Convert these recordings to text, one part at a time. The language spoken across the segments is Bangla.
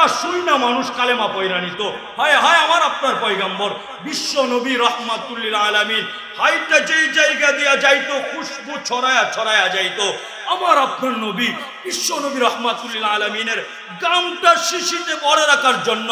কথা শুই না মানুষ কালেমা পয়রা নিত। হায় হায় আমার আপনার পয়গাম্বর। বিশ্ব নবী রহমাতুল্লিল আলামিন হাইটা যেই জায়গা দিয়া যাইতো, খুশবু ছড়ায়া ছড়ায়া যাইতো। আমার আপনার নবী বিশ্ব নবী আলমিনের গামটা শিশিতে ভরে রাখার জন্য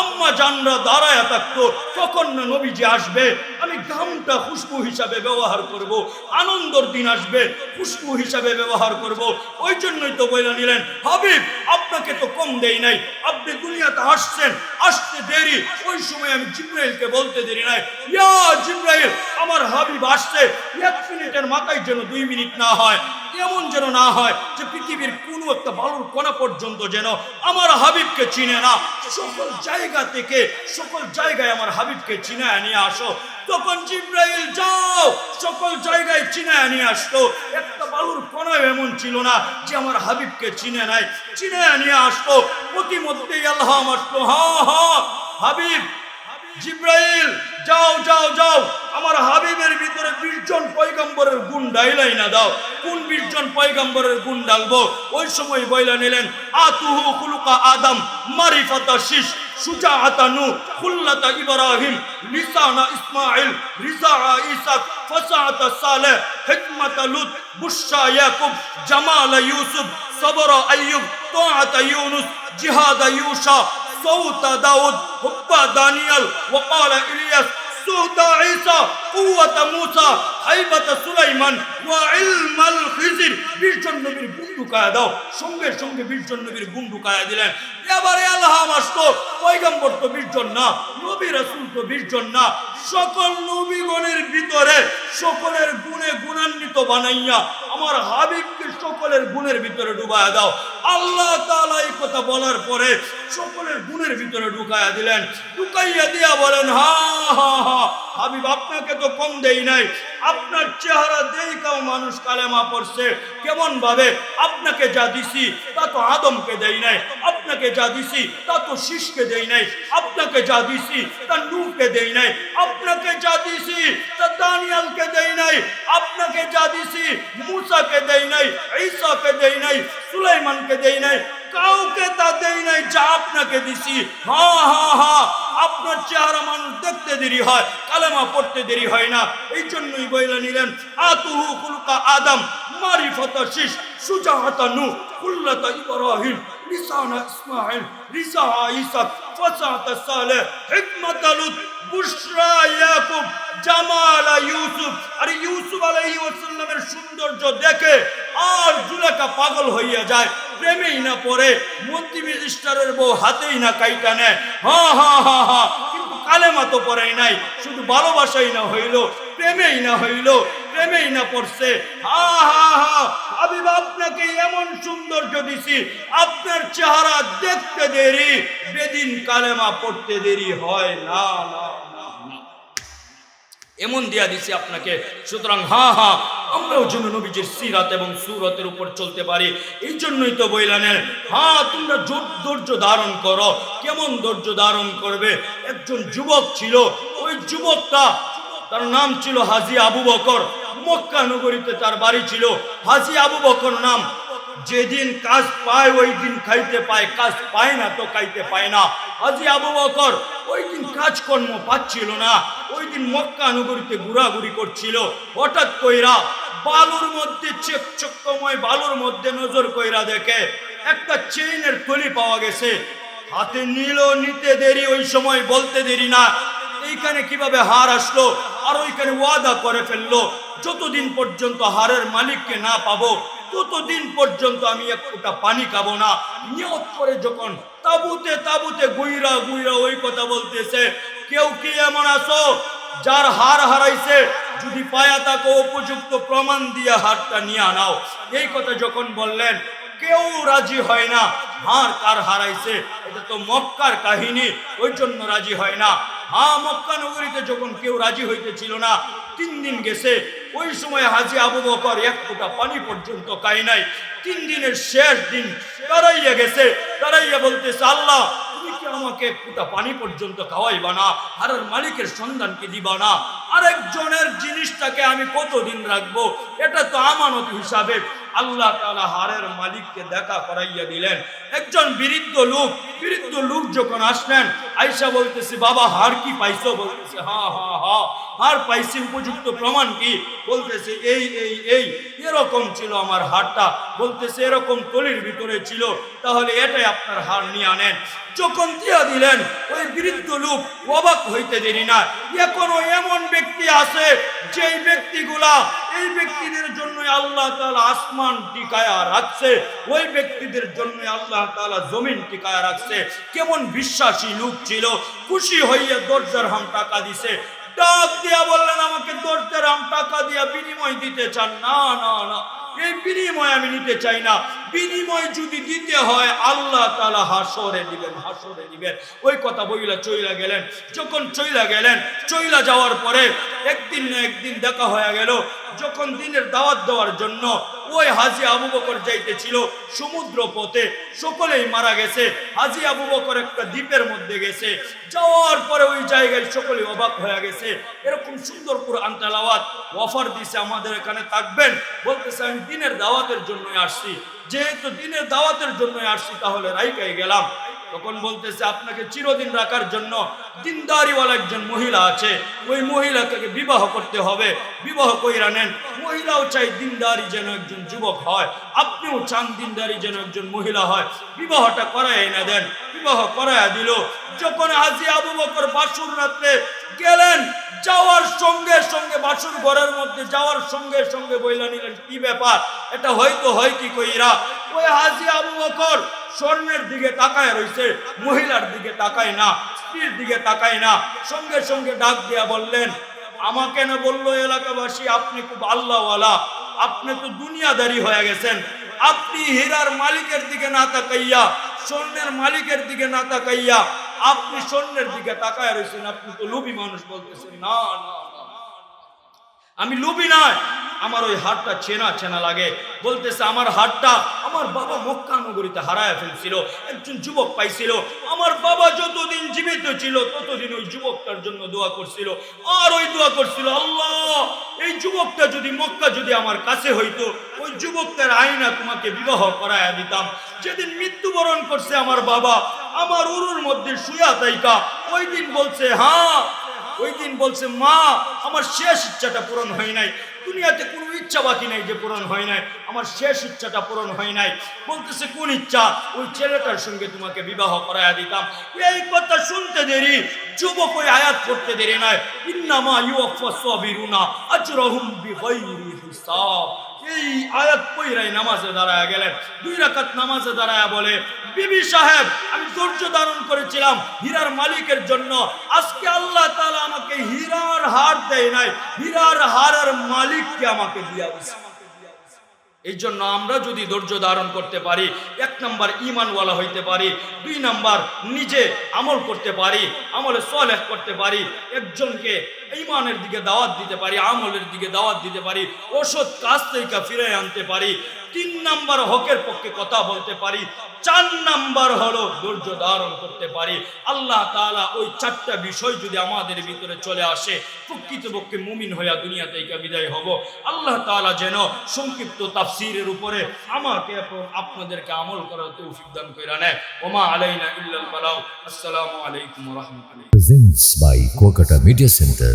আম্মা জানরা দাঁড়ায় থাকতো। তখন না নবীজি আসবে, আমি গামটা খুশবু হিসাবে ব্যবহার করব, আনন্দর দিন আসবে, খুশবু হিসাবে ব্যবহার করব। ওই জন্যই তো বলে নিলেন, হাবিব, আপনাকে তো কম দেই নাই, আপনি দুনিয়াতে আসছেন, আসতে দেরি, ওই সময় আমি জিব্রাইলকে বলতে দেরি নাই। ইয়া জিব্রাইল, আমার হাবিব আসছে, এক মিনিটের মাথায় যেন দুই মিনিট না হয়, এমন যেন না হয় যে পৃথিবীর কোনো একটা বালুর কোনা পর্যন্ত যেন আমার হাবিবকে চিনে না। সকল জায়গা থেকে, সকল জায়গায় আমার হাবিবকে চিনায় নিয়ে আসো। তখন জিব্রাইল যাও, সকল জায়গায় চিনায় নিয়ে আসতো একটা বালুর কোনায় এমন ছিল না যে আমার হাবিবকে চিনে নাই। চিনায় নিয়ে আসতো প্রতিমধ্যেই আল্লাহ আসতো হা হা, হাবিব, জিব্রাইল, যাও যাও যাও। আমার হাবিবের ভিতরে বিশজন পয়গম্বরের গুণ ডাইলাই না দাও। কোন বিশজন পয়গম্বরের গুণ ডালবো ওই সময় বইলা নিলেন, আতুহু খুলুকা আদম, মারিফাতা শিস সুজা আতানু খুল্লাতা ইব্রাহিম, লিসানা ইসমাইল রিজা ইসাক ফসাআতা সালে হিকমাতা লুত বুশা ইয়াকুব, জামাল ইউসুফ, সবর আইয়ুব তোআতা ইউনুস, জিহাদ ইউশা সৌতা দাউদ, হুব্বা দানিয়াল ওয়াকালা ইলিয়াস সুহত ঈসা কুয়াত মুসা হাইবাত সুলাইমান বিশজন না নবী রাসূল বিশজন না সকল নবীগণের ভিতরে সকলের গুণে গুণান্বিত বানাইয়া আমার হাবিবকে সকলের গুণের ভিতরে ডুবায় দাও আল্লাহ তালা এই কথা বলার পরে সকলের গুণের ভিতরে ঢুকাইয়া দিলেন। ঢুকাইয়া দিয়া বলেন, হা হা হা, হাবিব, আপনাকে তো কম দেই নাই। আপনার চেহারা দেই কেউ মানুষ কালেমা পড়ছে। কেমন ভাবে আপনাকে যা দিছি তা তো আদমকে দেই নাই। আপনাকে যা দিছি তা তো শীষকে দেই নাই আপনাকে যা দিছি তা নূহকে দেই নাই আপনাকে যা দিছি তা দানিয়ালকে দেই নাই আপনাকে যা দিছি মুসাকে দেই নাই ঈসাকে দেই নাই সুলাইমানকে দেই নাই কাউকে তা দেই নাই যা আপনাকে দিছি হা হা হা আপনার চেহারা মানুষ দেখতে দেরি হয় কালেমা পড়তে দেরি হয় না এই জন্যই বইলা নিলেন আতুহু কুলকা আদম মারিফাতা শীষ সুজাহাতা নু কুল্লাতা ইব্রাহিম লিসানা ইসমাইল রিসা ইসাক ফাসাতা সালেহ হিকমাতা লুত বুশরা ইয়াকুব জামালা ইউসুফ আর ইউসুফ আলাইহি ওয়াসাল্লামের সৌন্দর্য দেখে আর জুলেখা পাগল হইয়া যায়। প্রেমেই না পড়ে, মন্ত্রী ম্যাজিস্ট্রারের বউ হাতেই না কাইটা নেয়। হা হা হা হা, কিন্তু কালেমা তো পড়াই নাই, শুধু ভালোবাসাই না হইল, প্রেমেই না হইল। প্রেমেই না পড়ছে। হা হা হা। আমি আপনাকে এমন সৌন্দর্য দিছি আপনার চেহারা দেখতে দেরি, বেদিন কালেমা পড়তে দেরি হয় না এমন দিয়া দিছি আপনাকে, সুতরাং হা হা, আমরাও যেন নবীজির সিরাত এবং সুরতের উপর চলতে পারি। এই জন্যই তো বইলানের, হা, তোমরা ধৈর্য ধারণ করো। কেমন ধৈর্য ধারণ করবে? একজন যুবক ছিল, ওই যুবকটা, তার নাম ছিল হাজি আবু বকর। মক্কা নগরীতে তার বাড়ি ছিল। হাজি আবু বকর নাম। যেদিন কাজ পায়, ওই দিন খাইতে পায়। কাজ পায় না তো খাইতে পায় না। হাজি আবু বকর ওই দিন কাজকর্ম পাচ্ছিল না। ওই দিন মক্কা নগরীতে ঘোরাঘুরি করছিল। হঠাৎ কইরা বালুর মধ্যে চকচকময় বালুর মধ্যে নজর কইরা দেখে একটা চেইনের থলি পাওয়া গেছে। হাতে নিল, নিতে দেরি, ওই সময় বলতে দেরি না। এইখানে কীভাবে হার আসলো? আর ওইখানে ওয়াদা করে ফেলল। যতদিন পর্যন্ত হারের মালিককে না পাবো, ততদিন পর্যন্ত আমি এক ফোঁটা পানি খাব না। নিয়ত করে যখন তাবুতে তাবুতে গুইরা গুইরা ওই কথা বলতেছে, কেউ কি এমন আসো যার হার হারাইছে? যদি পায়া তাকে উপযুক্ত প্রমাণ দিয়ে হারটা নিয়ে আনাও এই কথা যখন বললেন, কেউ রাজি হয় না হার কার হারাইছে? এটা তো মক্কার কাহিনী, ওই জন্য রাজি হয় না। হ্যাঁ মক্কা নগরীতে যখন কেউ রাজি হইতেছিল না, তিন দিন গেছে। ওই সময় হাজি আবু বকর এক ফোঁটা পানি পর্যন্ত খাই নাই। তিন দিনের শেষ দিন দাঁড়াইয়া গেছে। দাঁড়াইয়া বলতেছে, আল্লাহ, তুমি কি আমাকে এক ফোঁটা পানি পর্যন্ত খাওয়াইবা না? আর মালিকের সন্ধান কি দিবা না? আরেকজনের জিনিসটাকে আমি কতদিন রাখব? এটা তো আমানত হিসাবে আল্লাহ তালা হারের মালিককে দেখা করাইয়া দিলেন। একজন বৃদ্ধ লোক বৃদ্ধ লোক যখন আসলেন আইসা বলতেছে, বাবা, হার কি পাইছো? বলতেছে, হা হা হা। হার পাইছি উপযুক্ত প্রমাণ কি? বলতেছে, এই এই এই, এরকম ছিল আমার হারটা। বলতেছে, এরকম তলির ভিতরে ছিল, তাহলে এটাই আপনার হার নিয়ে আনেন। যখন দিয়া দিলেন, ওই বৃদ্ধ লোক অবাক হইতে দেরি না। এখনও এমন ব্যক্তি আছে, যেই ব্যক্তিগুলা, এই ব্যক্তিদের জন্য আল্লাহ তালা আসমান টিকায়া রাখছে, ওই ব্যক্তিদের জন্য আল্লাহ তাআলা জমিন টিকায়া রাখছে। কেমন বিশ্বাসী লোক ছিল, খুশি হইয়া দরজার হাম টাকা দিছে। ডাক দিয়া বললেন, আমাকে দরজার হাম টাকা দিয়া বিনিময় দিতে চান। না না না, এই বিনিময় আমি নিতে চাই না। বিনিময় যদি দিতে হয়, আল্লাহ তালা হাসরে দিবেন হাসরে দিবেন। ওই কথা বইলা চইলা গেলেন। যখন চইলা গেলেন, চইলা যাওয়ার পরে একদিন না একদিন দেখা হয়ে গেল, যখন দিনের দাওয়াত দেওয়ার জন্য ওই হাজি আবু বকর যাইতেছিল সমুদ্র পথে সকলেই মারা গেছে। হাজি আবু বকর একটা দ্বীপের মধ্যে গেছে। যাওয়ার পরে ওই জায়গায় সকলে অবাক হয়ে গেছে। এরকম সুন্দর কোরআন তেলাওয়াত অফার দিছে আমাদের এখানে, থাকবেন? বলতেছে, আমি দিনের দাওয়াতের জন্যই আসছি। যেহেতু দিনের দাওয়াতের জন্যই আসছি, তাহলে রাইকাই গেলাম। তখন বলতেছে, আপনাকে চিরদিন রাখার জন্য দিনদারিওয়ালা একজন মহিলা আছে। ওই মহিলাকে বিবাহ করতে হবে। বিবাহ কইরা নেন। মহিলাও চাই দিনদারি যেন একজন যুবক হয়। আপনিও চান দিনদারি যেন একজন মহিলা হয়। বিবাহটা করাই না দেন। বিবাহ করাইয়া দিল। যখন হাজি আবু বকর বাসুর রাত্রে গেলেন, যাওয়ার সঙ্গে সঙ্গে বাসুর ঘরের মধ্যে যাওয়ার সঙ্গে সঙ্গে বইলা নিলেন, কি ব্যাপার? এটা হয়তো হয় কি কইরা? ওই হাজি আবু বকর স্বর্ণের দিকে তাকায় রইছে, মহিলার দিকে তাকায় না, স্ত্রীর দিকে তাকায় না। সঙ্গে সঙ্গে ডাক দিয়া বললেন, আমাকে না বলল এলাকাবাসী, আপনি খুব আল্লাহওয়ালা, আপনি তো দুনিয়াদারি হয়ে গেছেন। আপনি হীরার মালিকের দিকে না তাকাইয়া, স্বর্ণের মালিকের দিকে না তাকাইয়া, আপনি স্বর্ণের দিকে তাকায় রয়েছেন আপনি তো লোভী মানুষ বলতেছেন, না না আমি লোভী নয়। আমার ওই হাটটা চেনা চেনা লাগে। বলতেছে, আমার হাটটা আমার বাবা মক্কা নগরীতে হারায় ফেলছিল, একজন যুবক পাইছিল। আমার বাবা যতদিন জীবিত ছিল, ততদিন ওই যুবকটার জন্য দোয়া করছিল। আর ওই দোয়া করছিল, আল্লাহ, এই যুবকটা যদি মক্কা যদি আমার কাছে হইতো, ওই যুবকটার আইনা তোমাকে বিবাহ করায় দিতাম। যেদিন মৃত্যুবরণ করছে আমার বাবা, আমার উরুর মধ্যে শুয়া তাইকা ওই দিন বলছে হ্যাঁ ওই দিন বলছে, মা, আমার শেষ ইচ্ছাটা পূরণ হয় নাই। দুনিয়াতে কোনো ইচ্ছা বাকি নাই যে পূরণ হয় নাই। আমার শেষ ইচ্ছাটা পূরণ হয় নাই। বলতেছে, কোন ইচ্ছা? ওই ছেলেটার সঙ্গে তোমাকে বিবাহ করাইয়া দিতাম। এই কথা শুনতে দেরি যুবক ওই আয়াত করতে দেরি নয়। ইন্নামা ইউফা সাবিরুনা আজরাহুম বিগাইরি হিসাব। এই আয়াত পৈরাই নামাজে দাঁড়ায় গেলেন। দুই রাকাত নামাজে দাঁড়ায় বলে, বিবি সাহেব, আমি ধৈর্য ধারণ করেছিলাম হীরার মালিকের জন্য। আজকে আল্লাহ তাআলা আমাকে হীরার হার দেয় নাই। হীরার হারের মালিককে আমাকে দিয়া দিছে এই জন্য আমরা যদি ধৈর্য ধারণ করতে পারি, এক নম্বর ইমানওয়ালা হইতে পারি, দুই নম্বর নিজে আমল করতে পারি, আমলে সলেহ করতে পারি, একজনকে ইমানের দিকে দাওয়াত দিতে পারি, আমলের দিকে দাওয়াত দিতে পারি ওষুধ কাজ থেকে ফিরে আনতে পারি তিন নাম্বার হকের পক্ষে কথা বলতে পারি, চার নাম্বার হলো ধৈর্য ধারণ করতে পারি। আল্লাহ তাআলা ওই চারটা বিষয় যদি আমাদের ভিতরে চলে আসে, প্রকৃতপক্ষে মুমিন হইয়া দুনিয়া থেকে বিদায় হব। আল্লাহ তাআলা যেন সংক্ষিপ্ত তাফসীরের উপরে আমাকে এবং আপনাদেরকে আমল করার তৌফিক দান করে নেয়। ওমা আলাইনা ইল্লাল বালাউ। আসসালামু আলাইকুম রাহমাতুল্লাহ। Presents by Kuakata media centre